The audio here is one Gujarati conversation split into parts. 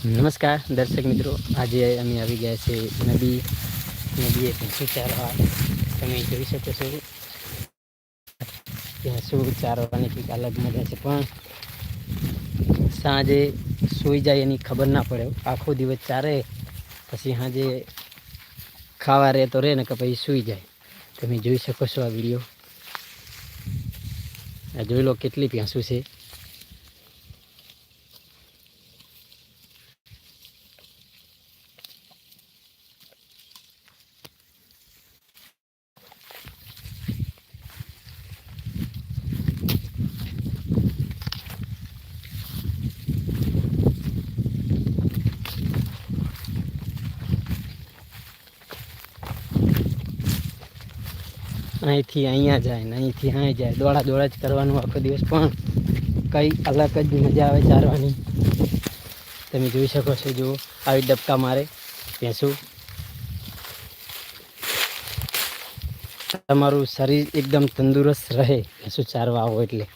નમસ્કાર, દર્શક મિત્રો. આજે અમે આવી ગયા છે નદી નદીએ ભેંસો ચારવા તમે જોઈ શકો છો. ત્યાં શું ચારવાની કંઈક અલગ મજા છે, પણ સાંજે સૂઈ જાય એની ખબર ના પડે. આખો દિવસ ચારે, પછી સાંજે ખાવા રહે તો રહે ને કે પછી સૂઈ જાય. તમે જોઈ શકો છો આ વીડિયો. આ જોઈ લો કેટલી પ્યાસું છે. અહીંથી અહીંયા જાય ને અહીંથી અહીં જાય. દોડા દોડા જ કરવાનું આખો દિવસ. પણ કંઈ અલગ જ મજા આવે ચારવાની. તમે જોઈ શકો છો, જુઓ, આવી ડબકા મારે. ભેંસું. તમારું શરીર એકદમ તંદુરસ્ત રહે, ભેંસું ચારવા આવો એટલે.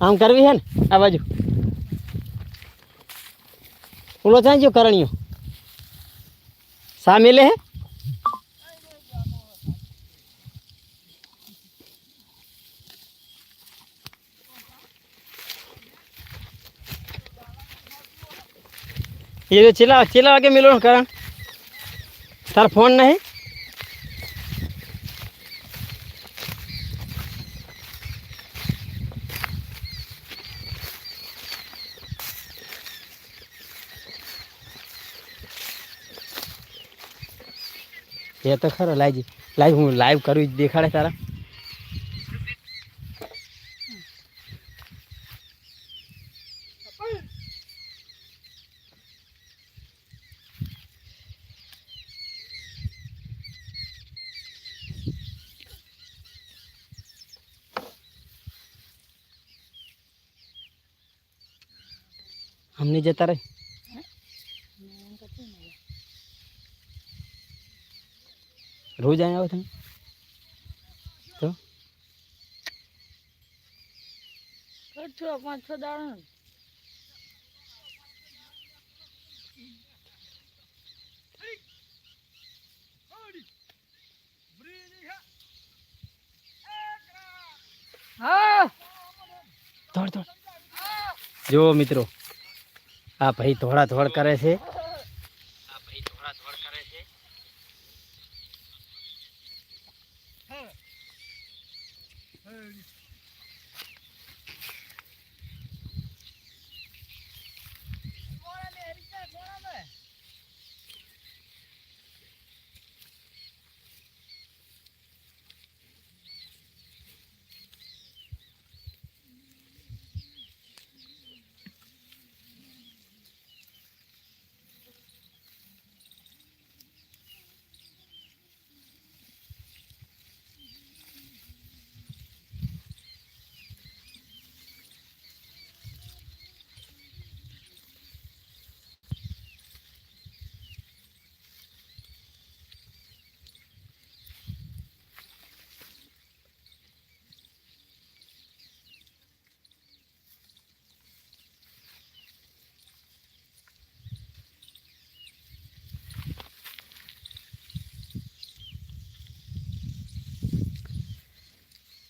આમ કરવી છે ને, આ બાજુ. ઓલો થાય જો કરણીઓ સામે મેલે હે. એ તો છેલ્લા છેલ્લા વાગે મેલો ને કરણ તાર ફોન નહીં એ તો ખરો લાઈવ લાઈવ હું લાઈવ કરું દેખાડે તારા અમને જતા રહે. રોજ અહીંયા આવો તમે? તો? પાંચ છ દાણા. હા. મિત્રો આ ભાઈ ધોળા ધોળ કરે છે.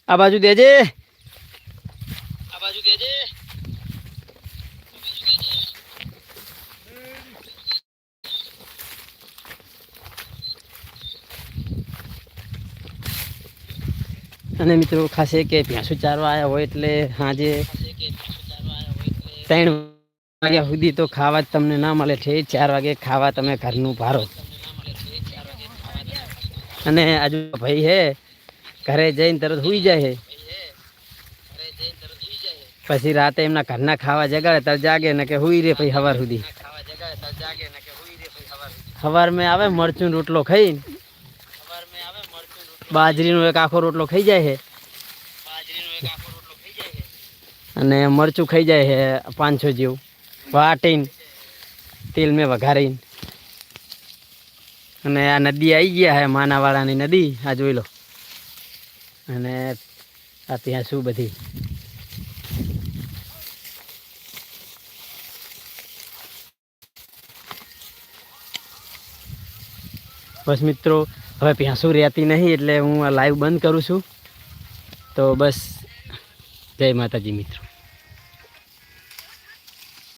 આ બાજુ દેજે. આ બાજુ દેજે. અને મિત્રો ખાસ કે ભેંસુ ચારવા આવ્યા હોય એટલે સાંજે ત્રણ વાગ્યા સુધી તો ખાવા જ તમને ના મળે. છે ચાર વાગે ખાવા તમે ઘરનું ભારો. અને આજુ ભાઈ હે ઘરે જઈને તરત સુઈ જાય પછી રાતે એમના ઘરના ખાવા જગાડે ત્યારે જાગે ને કે હુઈ રે પછી સવાર સુધી. સવાર મેં આવે મરચું રોટલો ખાઈને. બાજરીનો એક આખો રોટલો ખાઈ જાય છે અને મરચું ખાઈ જાય છે પાંચસો જેવું. વાટીને તેલ મેં વઘારીને. અને આ નદી આવી ગયા છે માનાવાળાની નદી. આ જોઈ લો. અને આ ત્યાં શું બધી? બસ મિત્રો, હવે ભેંસું રહેતી નહીં એટલે હું આ લાઈવ બંધ કરું છું. તો બસ, જય માતાજી મિત્રો.